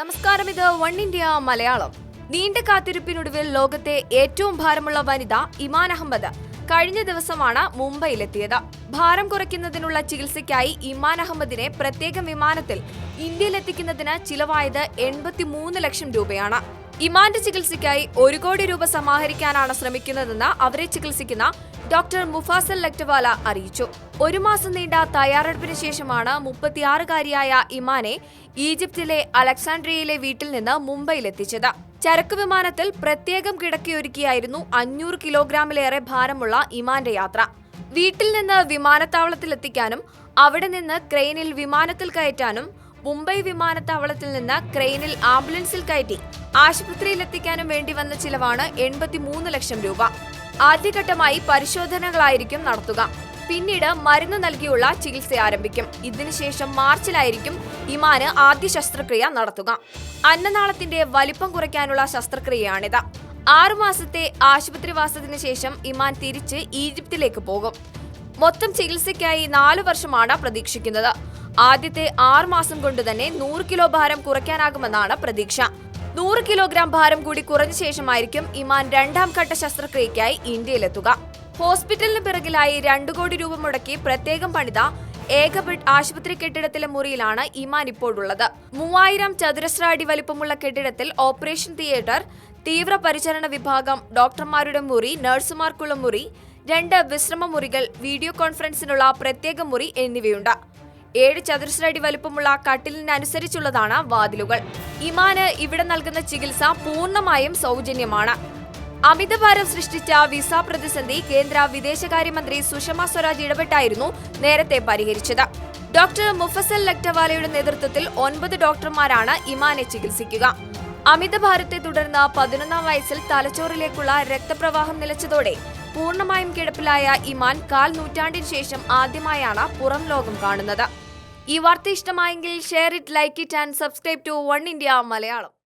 നമസ്കാരം ഇത് one India Malayalam. നീണ്ട കാത്തിരിപ്പിനൊടുവിൽ ലോകത്തെ ഏറ്റവും ഭാരമുള്ള വനിത ഇമാൻ അഹമ്മദ് കഴിഞ്ഞ ദിവസമാണ് മുംബൈയിലെത്തിയത്. ഭാരം കുറയ്ക്കുന്നതിനുള്ള ചികിത്സയ്ക്കായി ഇമാൻ അഹമ്മദിനെ പ്രത്യേകം വിമാനത്തിൽ ഇന്ത്യയിലെത്തിക്കുന്നതിന് ചിലവായത് എൺപത്തിമൂന്ന് ലക്ഷം രൂപയാണ്. ഇമാന്റെ ചികിത്സയ്ക്കായി ഒരു കോടി രൂപ സമാഹരിക്കാനാണ് ശ്രമിക്കുന്നതെന്ന് അവരെ ചികിത്സിക്കുന്ന ഡോക്ടർ മുഫാസൽ ലക്ടവാല അറിയിച്ചു. ഒരു മാസം നീണ്ട തയ്യാറെടുപ്പിന് ശേഷമാണ് മുപ്പത്തിയാറുകാരിയായ ഇമാനെ ഈജിപ്തിലെ അലക്സാൻഡ്രിയയിലെ വീട്ടിൽ നിന്ന് മുംബൈയിലെത്തിച്ചത്. ചരക്ക് വിമാനത്തിൽ പ്രത്യേകം കിടക്കിയൊരുക്കിയായിരുന്നു അഞ്ഞൂറ് കിലോഗ്രാമിലേറെ ഭാരമുള്ള ഇമാന്റെ യാത്ര. വീട്ടിൽ നിന്ന് വിമാനത്താവളത്തിലെത്തിക്കാനും അവിടെ നിന്ന് ക്രെയിനിൽ വിമാനത്തിൽ കയറ്റാനും മുംബൈ വിമാനത്താവളത്തിൽ നിന്ന് ക്രെയിനിൽ ആംബുലൻസിൽ കയറ്റി ആശുപത്രിയിലെത്തിക്കാനും വേണ്ടി വന്ന ചിലവാണ് എൺപത്തിമൂന്ന് ലക്ഷം രൂപ. ആദ്യഘട്ടമായി പരിശോധനകളായിരിക്കും നടത്തുക. പിന്നീട് മരുന്ന് നൽകിയുള്ള ചികിത്സ ആരംഭിക്കും. ഇതിനുശേഷം മാർച്ചിലായിരിക്കും ഇമാന് ആദ്യ ശസ്ത്രക്രിയ നടത്തുക. അന്നനാളത്തിന്റെ വലിപ്പം കുറയ്ക്കാനുള്ള ശസ്ത്രക്രിയയാണിത്. ആറുമാസത്തെ ആശുപത്രിവാസത്തിന് ശേഷം ഇമാൻ തിരിച്ച് ഈജിപ്തിലേക്ക് പോകും. മൊത്തം ചികിത്സയ്ക്കായി നാലു വർഷമാണ് പ്രതീക്ഷിക്കുന്നത്. ആദ്യത്തെ ആറുമാസം കൊണ്ട് തന്നെ നൂറ് കിലോ ഭാരം കുറയ്ക്കാനാകുമെന്നാണ് പ്രതീക്ഷ. നൂറ് കിലോഗ്രാം ഭാരം കൂടി കുറഞ്ഞ ശേഷമായിരിക്കും ഇമാൻ രണ്ടാം ഘട്ട ശസ്ത്രക്രിയയ്ക്കായി ഇന്ത്യയിലെത്തുക. ഹോസ്പിറ്റലിന് പിറകിലായി രണ്ടു കോടി രൂപ മുടക്കി പ്രത്യേകം പണിത ഏക ബെഡ് ആശുപത്രി കെട്ടിടത്തിലെ മുറിയിലാണ് ഇമാൻ ഇപ്പോഴുള്ളത്. മൂവായിരം ചതുരശ്ര അടി വലിപ്പമുള്ള കെട്ടിടത്തിൽ ഓപ്പറേഷൻ തിയേറ്റർ തീവ്ര പരിചരണ വിഭാഗം ഡോക്ടർമാരുടെ മുറി നഴ്സുമാർക്കുള്ള മുറി രണ്ട് വിശ്രമ മുറികൾ വീഡിയോ കോൺഫറൻസിനുള്ള പ്രത്യേക മുറി എന്നിവയുണ്ട്. ഏഴ് ചതുരശ്രടി വലുപ്പമുള്ള കട്ടിലിനനുസരിച്ചുള്ളതാണ് വാതിലുകൾ. ഇമാന് ഇവിടെ നൽകുന്ന ചികിത്സ പൂർണമായും സൗജന്യമാണ്. അമിതഭാരം സൃഷ്ടിച്ച വിസ പ്രതിസന്ധി കേന്ദ്ര വിദേശകാര്യമന്ത്രി സുഷമ സ്വരാജ് ഇടപെട്ടായിരുന്നു നേരത്തെ പരിഹരിച്ചത്. ഡോക്ടർ മുഫസൽ ലക്ടവാലയുടെ നേതൃത്വത്തിൽ ഒൻപത് ഡോക്ടർമാരാണ് ഇമാനെ ചികിത്സിക്കുക. അമിതഭാരത്തെ തുടർന്ന് പതിനൊന്നാം വയസ്സിൽ തലച്ചോറിലേക്കുള്ള രക്തപ്രവാഹം നിലച്ചതോടെ പൂർണമായും കിടപ്പിലായ ഇമാൻ കാൽ നൂറ്റാണ്ടിന് ശേഷം ആദ്യമായാണ് പുറം ലോകം കാണുന്നത്. ഈ വാർത്ത ഇഷ്ടമായെങ്കിൽ share it like it and subscribe to one India Malayalam.